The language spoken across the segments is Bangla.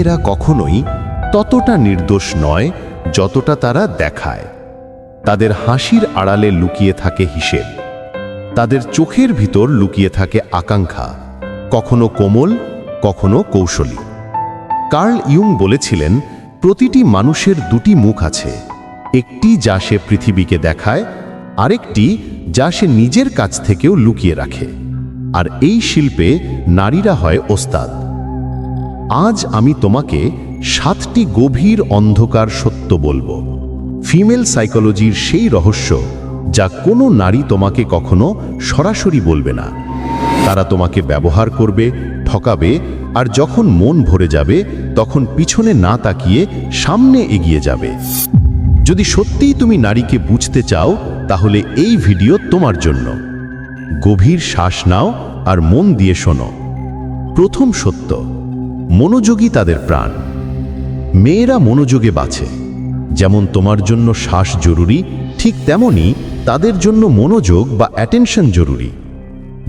মেয়েরা কখনোই ততটা নির্দোষ নয় যতটা তারা দেখায়। তাদের হাসির আড়ালে লুকিয়ে থাকে হিসেব। তাদের চোখের ভিতর লুকিয়ে থাকে আকাঙ্ক্ষা, কখনো কোমল, কখনো কৌশলী। কার্ল ইয়ুং বলেছিলেন, প্রতিটি মানুষের দুটি মুখ আছে, একটি যা সে পৃথিবীকে দেখায়, আরেকটি যা সে নিজের কাছ থেকেও লুকিয়ে রাখে। আর এই শিল্পে নারীরা হয় ওস্তাদ। আজ আমি তোমাকে সাতটি গভীর অন্ধকার সত্য বলব। ফিমেল সাইকোলজির সেই রহস্য যা কোনো নারী তোমাকে কখনো সরাসরি বলবে না। তারা তোমাকে ব্যবহার করবে, ঠকাবে আর যখন মন ভরে যাবে, তখন পিছনে না তাকিয়ে সামনে এগিয়ে যাবে। যদি সত্যিই তুমি নারীকে বুঝতে চাও, তাহলে এই ভিডিও তোমার জন্য। গভীর শ্বাস নাও আর মন দিয়ে শোনো। প্রথম সত্য মনোযোগী তাদের প্রাণ। মেয়েরা মনোযোগে বাঁচে। যেমন তোমার জন্য শ্বাস জরুরি, ঠিক তেমনি তাদের জন্য মনোযোগ বা অ্যাটেনশন জরুরি।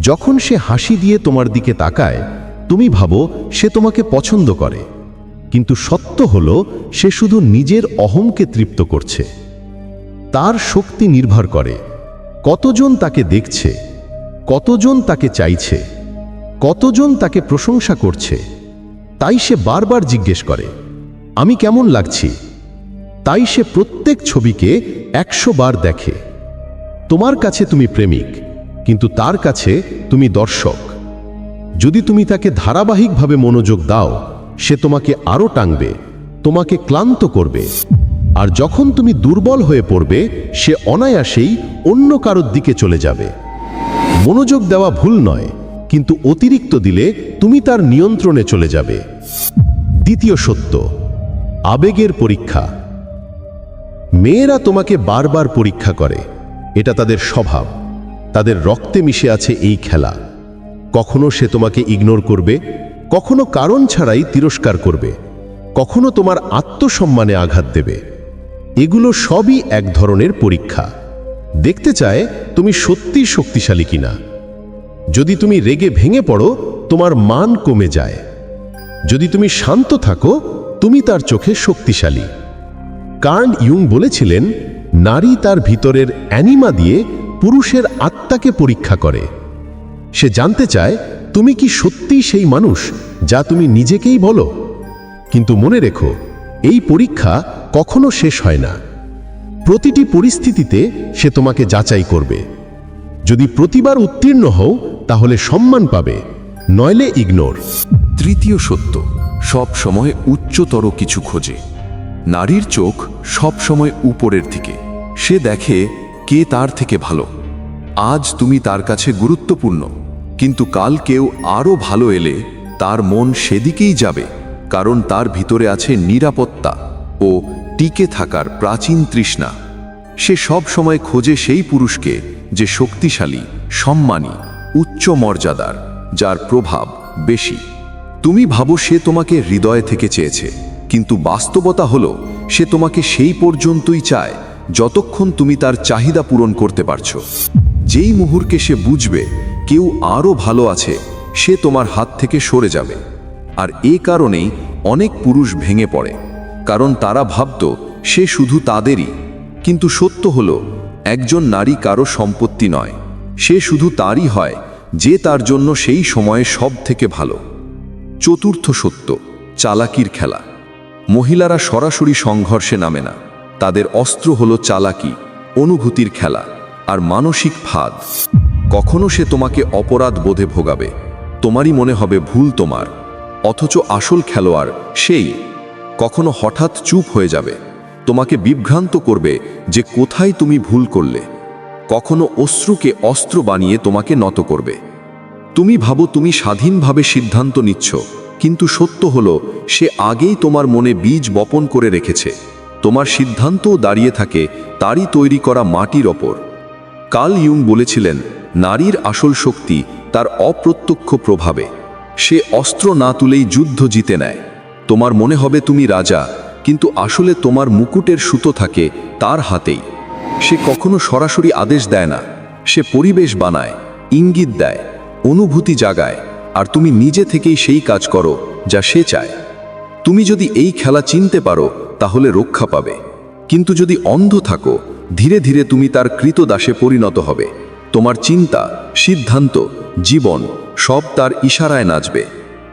যখন সে হাসি দিয়ে তোমার দিকে তাকায়, তুমি ভাবো সে তোমাকে পছন্দ করে। কিন্তু সত্য হলো, সে শুধু নিজের অহমকে তৃপ্ত করছে। তার শক্তি নির্ভর করে। কতজন তাকে দেখছে? কতজন তাকে চাইছে? কতজন তাকে প্রশংসা করছে? তাই সে বারবার জিজ্ঞেস করে, আমি কেমন লাগছি? তাই সে প্রত্যেক ছবিকে একশো বার দেখে, তোমার কাছে তুমি প্রেমিক, কিন্তু তার কাছে তুমি দর্শক। যদি তুমি তাকে ধারাবাহিকভাবে মনোযোগ দাও, সে তোমাকে আরও টাঙবে তোমাকে ক্লান্ত করবে। আর যখন তুমি দুর্বল হয়ে পড়বে, সে অনায়াসেই অন্য কারোর দিকে চলে যাবে। মনোযোগ দেওয়া ভুল নয় কিন্তু অতিরিক্ত দিলে তুমি তার নিয়ন্ত্রণে চলে যাবে। দ্বিতীয় সত্য, আবেগের পরীক্ষা। মেয়েরা তোমাকে বারবার পরীক্ষা করে, এটা তাদের স্বভাব। তাদের রক্তে মিশে আছে এই খেলা। কখনো সে তোমাকে ইগনোর করবে, কখনো কারণ ছাড়াই তিরস্কার করবে, কখনো তোমার আত্মসম্মানে আঘাত দেবে। এগুলো সবই এক ধরনের পরীক্ষা। দেখতে চায় তুমি সত্যি শক্তিশালী কিনা। যদি তুমি রেগে ভেঙে পড়ো, তোমার মান কমে যায়। যদি তুমি শান্ত থাকো, তুমি তার চোখে শক্তিশালী। কার্ল ইয়ুং বলেছিলেন, নারী তার ভিতরের অ্যানিমা দিয়ে পুরুষের আত্মাকে পরীক্ষা করে। সে জানতে চায়, তুমি কি সত্যিই সেই মানুষ যা তুমি নিজেকেই বলো? কিন্তু মনে রেখো, এই পরীক্ষা কখনো শেষ হয় না। প্রতিটি পরিস্থিতিতে সে তোমাকে যাচাই করবে। যদি প্রতিবার উত্তীর্ণ হও, তাহলে সম্মান পাবে। নইলে ইগনোর। তৃতীয় সত্য, সব সময় উচ্চতর কিছু খোঁজে। নারীর চোখ সব সময় উপরের দিকে। সে দেখে কে তার থেকে ভালো। আজ তুমি তার কাছে গুরুত্বপূর্ণ, কিন্তু কাল কেউ আরও ভালো এলে তার মন সেদিকেই যাবে, কারণ তার ভিতরে আছে নিরাপত্তা ও টিকে থাকার প্রাচীন তৃষ্ণা। সে সব সময় খোঁজে সেই পুরুষকে যে শক্তিশালী, সম্মানী, উচ্চ মর্যাদার, যার প্রভাব বেশি। তুমি ভাবো সে তোমাকে হৃদয় থেকে চেয়েছে, কিন্তু বাস্তবতা হলো, সে তোমাকে সেই পর্যন্তই চায়, যতক্ষণ তুমি তার চাহিদা পূরণ করতে পারছ। যেই মুহূর্তে সে বুঝবে, কেউ আরও ভালো আছে, সে তোমার হাত থেকে সরে যাবে। আর এ কারণেই অনেক পুরুষ ভেঙে পড়ে, কারণ তারা ভাবত, সে শুধু তাদেরই। কিন্তু সত্য হলো একজন নারী কারও সম্পত্তি নয়। সে শুধু তারই হয়, যে তার জন্য সেই সময়ে সব থেকে ভালো। চতুর্থ সত্য, চালাকির খেলা। মহিলারা সরাসরি সংঘর্ষে নামে না। তাদের অস্ত্র হলো চালাকি, অনুভূতির খেলা আর মানসিক ফাঁদ। কখনো সে তোমাকে অপরাধ বোধে ভোগাবে। তোমারই মনে হবে ভুল তোমার। অথচ আসল খেলোয়াড় সেই। কখনো হঠাৎ চুপ হয়ে যাবে। তোমাকে বিভ্রান্ত করবে যে কোথায় তুমি ভুল করলে। কখনো অশ্রুকে অস্ত্র বানিয়ে তোমাকে নত করবে। তুমি ভাবো তুমি স্বাধীনভাবে সিদ্ধান্ত নিচ্ছ, কিন্তু সত্য হলো, সে আগেই তোমার মনে বীজ বপন করে রেখেছে। তোমার সিদ্ধান্তও দাঁড়িয়ে থাকে, তারই তৈরি করা মাটির ওপর। কাল ইউং বলেছিলেন, নারীর আসল শক্তি তার অপ্রত্যক্ষ প্রভাবে। সে অস্ত্র না তুলেই যুদ্ধ জিতে নেয়। তোমার মনে হবে তুমি রাজা কিন্তু আসলে তোমার মুকুটের সুতো থাকে তার হাতেই। সে কখনো সরাসরি আদেশ দেয় না। সে পরিবেশ বানায়, ইঙ্গিত দেয়, অনুভূতি জাগায়, আর তুমি নিজে থেকেই সেই কাজ করো যা সে চায়। তুমি যদি এই খেলা চিনতে পারো, তাহলে রক্ষা পাবে। কিন্তু যদি অন্ধ থাকো, ধীরে ধীরে তুমি তার কৃতদাসে পরিণত হবে। তোমার চিন্তা, সিদ্ধান্ত, জীবন সব তার ইশারায় নাচবে।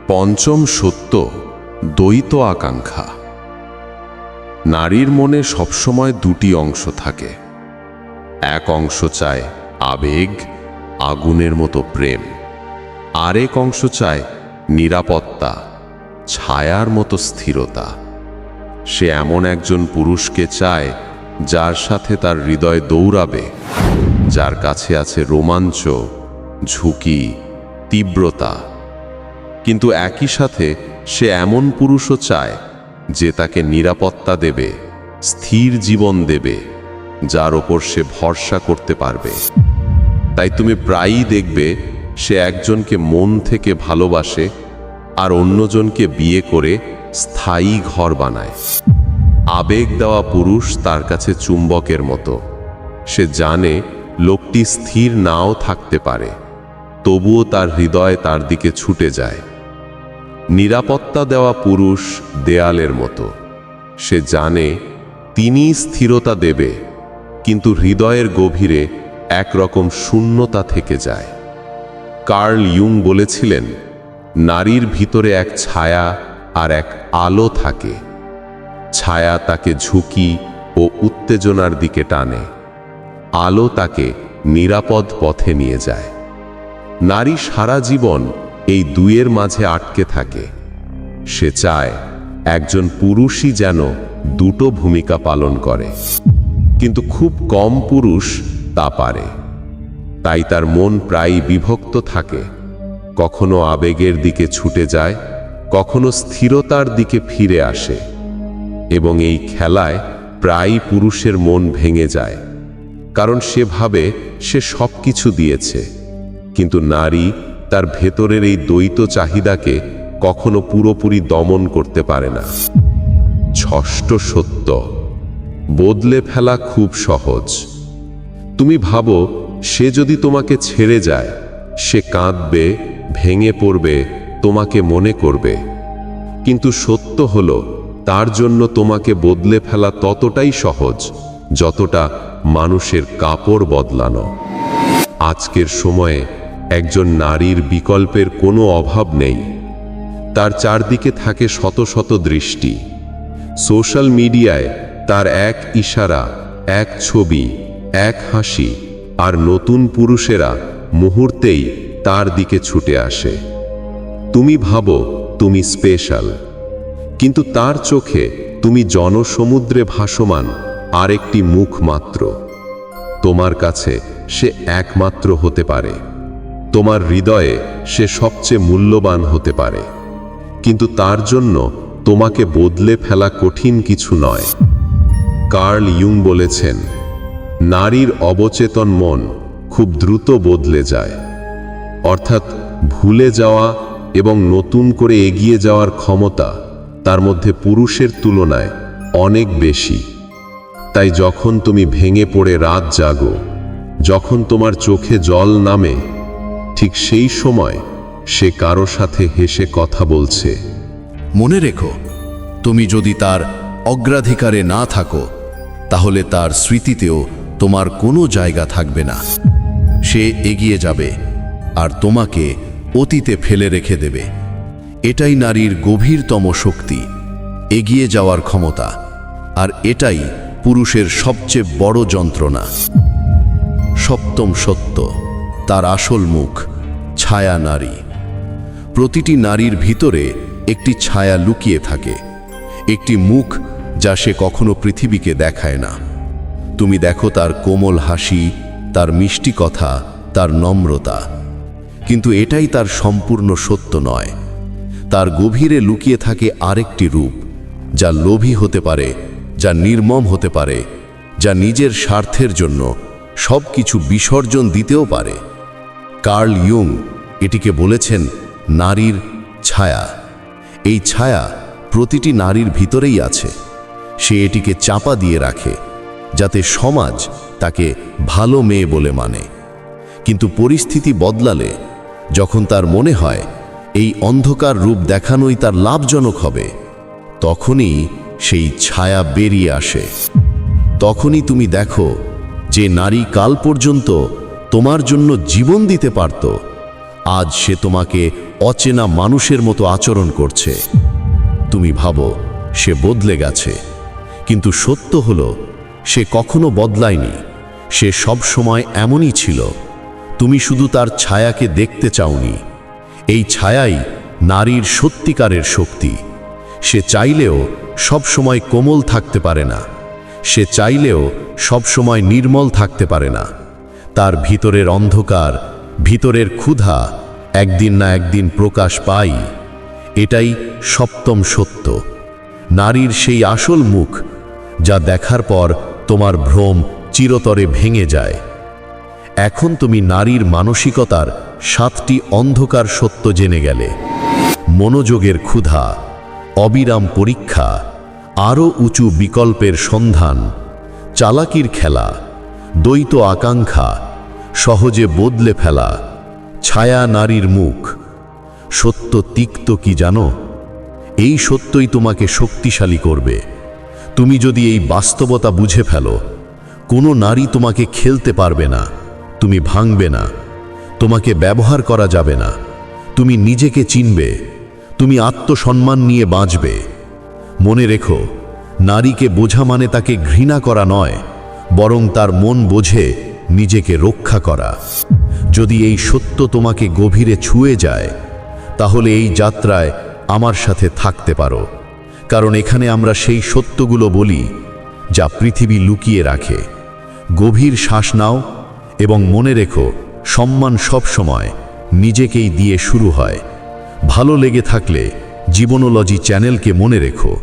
পঞ্চম সত্য, দ্বৈত আকাঙ্ক্ষা। নারীর মনে সবসময় দুটি অংশ থাকে। এক অংশ চায় আবেগ, আগুনের মতো প্রেম। আরেক অংশ চায় নিরাপত্তা, ছায়ার মতো স্থিরতা। সে এমন একজন পুরুষকে চায় যার সাথে তার হৃদয় দৌড়াবে, যার কাছে আছে রোমাঞ্চ, ঝুঁকি, তীব্রতা। কিন্তু একই সাথে সে এমন পুরুষও চায় যে তাকে নিরাপত্তা দেবে, স্থির জীবন দেবে, যার ওপর সে ভরসা করতে পারবে। তাই তুমি প্রায়ই দেখবে, সে একজনকে মন থেকে ভালোবাসে আর অন্যজনকে বিয়ে করে স্থায়ী ঘর বানায়। আবেগ দেওয়া পুরুষ তার কাছে চুম্বকের মতো। সে জানে লোকটি স্থির নাও থাকতে পারে, তবুও তার হৃদয় তার দিকে ছুটে যায়। নিরাপত্তা দেওয়া পুরুষ দেয়ালের মতো। সে জানে তিনি স্থিরতা দেবে, কিন্তু হৃদয়ের গভীরে একরকম শূন্যতা থেকে যায়। কার্ল ইয়ুং বলেছিলেন, নারীর ভিতরে এক ছায়া আর এক আলো থাকে। ছায়া তাকে ঝুঁকি ও উত্তেজনার দিকে টানে। আলো তাকে নিরাপদ পথে নিয়ে যায়। নারী সারা জীবন এই দুয়ের মাঝে আটকে থাকে। সে চায় একজন পুরুষই যেন দুটো ভূমিকা পালন করে। কিন্তু খুব কম পুরুষ তা পারে। তাই তার মন প্রায়ই বিভক্ত থাকে। কখনো আবেগের দিকে ছুটে যায়, কখনো স্থিরতার দিকে ফিরে আসে। এবং এই খেলায় প্রায়ই পুরুষের মন ভেঙে যায়। কারণ সে ভাবে সে সব কিছু দিয়েছে। কিন্তু নারী তার ভেতরের এই দ্বৈত চাহিদাকে কখনো পুরোপুরি দমন করতে পারে না। ষষ্ঠ সত্য, বদলে ফেলা খুব সহজ। তুমি ভাবো, সে যদি তোমাকে ছেড়ে যায়, সে কাঁদবে, ভেঙে পড়বে, তোমাকে মনে করবে। কিন্তু সত্য হলো, তার জন্য তোমাকে বদলে ফেলা ততটাই সহজ, যতটা মানুষের কাপড় বদলানো। আজকের সময়ে একজন নারীর বিকল্পের কোনো অভাব নেই। তার চারদিকে থাকে শত শত দৃষ্টি। সোশ্যাল মিডিয়ায় তার এক ইশারা, এক ছবি, এক হাসি আর নতুন পুরুষেরা মুহূর্তেই তার দিকে ছুটে আসে। তুমি ভাবো, তুমি স্পেশাল। কিন্তু তার চোখে তুমি জনসমুদ্রে ভাসমান আরেকটি মুখ মাত্র। তোমার কাছে সে একমাত্র হতে পারে। তোমার হৃদয়ে সে সবচেয়ে মূল্যবান হতে পারে। কিন্তু তার জন্য তোমাকে বদলে ফেলা কঠিন কিছু নয়। কার্ল ইয়ুং বলেছেন, নারীর অবচেতন মন খুব দ্রুত বদলে যায়। অর্থাৎ ভুলে যাওয়া এবং নতুন করে এগিয়ে যাওয়ার ক্ষমতা তার মধ্যে পুরুষের তুলনায় অনেক বেশি। তাই যখন তুমি ভেঙে পড়ে রাত জাগো, যখন তোমার চোখে জল নামে ঠিক সেই সময় সে কারও সাথে হেসে কথা বলছে। মনে রেখো, তুমি যদি তার অগ্রাধিকারে না থাকো, তাহলে তার স্মৃতিতেও তোমার কোনো জায়গা থাকবে না। সে এগিয়ে যাবে আর তোমাকে অতীতে ফেলে রেখে দেবে। এটাই নারীর গভীরতম শক্তি, এগিয়ে যাওয়ার ক্ষমতা, আর এটাই পুরুষের সবচেয়ে বড় যন্ত্রণা। সপ্তম সত্য। তার আসল মুখ ছায়া নারী। প্রতিটি নারীর ভিতরে একটি ছায়া লুকিয়ে থাকে, একটি মুখ যা সে কখনো পৃথিবীকে দেখায় না। তুমি দেখো তার কোমল হাসি, তার মিষ্টি কথা, তার নম্রতা। কিন্তু এটাই তার সম্পূর্ণ সত্য নয়। তার গভীরে লুকিয়ে থাকে আরেকটি রূপ, যা লোভী হতে পারে, যা নির্মম হতে পারে, যা নিজের স্বার্থের জন্য সব কিছু বিসর্জন দিতেও পারে। কার্ল ইয়ুং এটিকে বলেছেন নারীর ছায়া। এই ছায়া প্রতিটি নারীর ভিতরেই আছে। সে এটিকে চাপা দিয়ে রাখে, যাতে সমাজ তাকে ভালো মেয়ে বলে মানে। কিন্তু পরিস্থিতি বদলালে যখন তার মনে হয়, এই অন্ধকার রূপ দেখানোই তার লাভজনক হবে, তখনই সেই ছায়া বেরিয়ে আসে। তখনই তুমি দেখো যে নারী কাল পর্যন্ত তোমার জন্য জীবন দিতে পারত। আজ সে তোমাকে অচেনা মানুষের মতো আচরণ করছে। তুমি ভাবো, সে বদলে গেছে। কিন্তু সত্য হলো, সে কখনো বদলায়নি। সে সব সময় এমনই ছিল। তুমি শুধু তার ছায়াকে দেখতে চাওনি। এই ছায়াই নারীর সত্যিকারের শক্তি। সে চাইলেও সব সময় কোমল থাকতে পারে না। সে চাইলেও সব সময় নির্মল থাকতে পারে না। তার ভিতরের অন্ধকার, ভিতরের ক্ষুধা একদিন না একদিন প্রকাশ পাই। এটাই সপ্তম সত্য। নারীর সেই আসল মুখ, যা দেখার পর তোমার ভ্রম চিরতরে ভেঙে যায়। এখন তুমি নারীর মানসিকতার সাতটি অন্ধকার সত্য জেনে গেলে। মনোযোগের ক্ষুধা, অবিরাম পরীক্ষা, আরও উঁচু বিকল্পের সন্ধান, চালাকির খেলা, দ্বৈত আকাঙ্ক্ষা সহজে বদলে ফেলা। ছায়া নারীর মুখ। সত্য তিক্ত কি জানো? এই সত্যই তোমাকে শক্তিশালী করবে। তুমি যদি এই বাস্তবতা বুঝে ফেলো, কোনো নারী তোমাকে খেলতে পারবে না, তুমি ভাঙবে না, তোমাকে ব্যবহার করা যাবে না, তুমি নিজেকে চিনবে, তুমি আত্মসম্মান নিয়ে বাঁচবে। মনে রেখো, নারীকে বোঝা মানে তাকে ঘৃণা করা নয়, বরং তার মন বোঝে নিজেকে রক্ষা করা। যদি এই সত্য তোমাকে গভীরে ছুঁয়ে যায়, তাহলে এই যাত্রায় আমার সাথে থাকতে পারো। কারণ এখানে আমরা সেই সত্যগুলো বলি, যা পৃথিবী লুকিয়ে রাখে। গভীর শ্বাস নাও এবং মনে রেখো, সম্মান সব সময় নিজেকেই দিয়ে শুরু হয়। ভালো লেগে থাকলে জীবনোলজি চ্যানেলকে মনে রেখো।